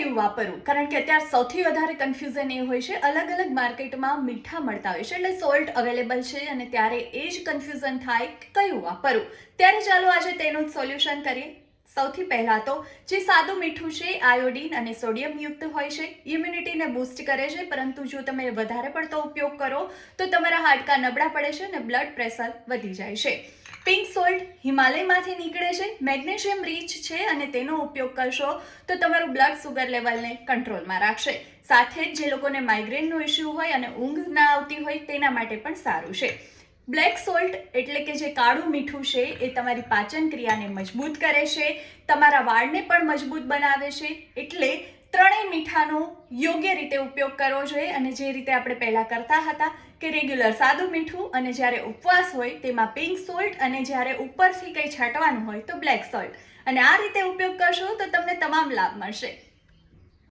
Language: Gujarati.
કયું વાપરવું કારણ કે અત્યારે સૌથી વધારે કન્ફ્યુઝન એ હોય છે અલગ અલગ માર્કેટમાં મીઠા મળતા હોય છે, એટલે સોલ્ટ અવેલેબલ છે અને ત્યારે એ જ કન્ફ્યુઝન થાય કયું વાપરવું ત્યારે ચાલો આજે તેનું સોલ્યુશન કરીએ. સૌથી પહેલાં તો, જે સાદું મીઠું છે આયોડીન અને સોડિયમ યુક્ત હોય છે ઇમ્યુનિટીને બૂસ્ટ કરે છે, પરંતુ જો તમે વધારે પડતો ઉપયોગ કરો, તો તમારા હાડકાં નબળા પડે છે અને બ્લડ પ્રેશર વધી જાય છે. પિંક સોલ્ટ હિમાલયમાંથી નીકળે છે, મેગ્નેશિયમ રીચ છે અને તેનો ઉપયોગ કરશો તો તમારું બ્લડ સુગર લેવલને કંટ્રોલમાં રાખશે. સાથે જ જે લોકોને માઇગ્રેનનો ઇશ્યુ હોય અને ઊંઘ ના આવતી હોય તેના માટે પણ સારું છે. બ્લેક સોલ્ટ એટલે કે જે કાળું મીઠું છે એ તમારી પાચન ક્રિયાને મજબૂત કરે છે, તમારા વાળને પણ મજબૂત બનાવે છે, એટલે મીઠાનો યોગ્ય રીતે ઉપયોગ કરવો જોઈએ અને જે રીતે આપણે પહેલાં કરતા હતા કે રેગ્યુલર સાદું મીઠું અને જ્યારે ઉપવાસ હોય તેમાં પિંક સોલ્ટ અને જ્યારે ઉપરથી કંઈ છાંટવાનું હોય તો બ્લેક સોલ્ટ. અને આ રીતે ઉપયોગ કરશો તો તમને તમામ લાભ મળશે.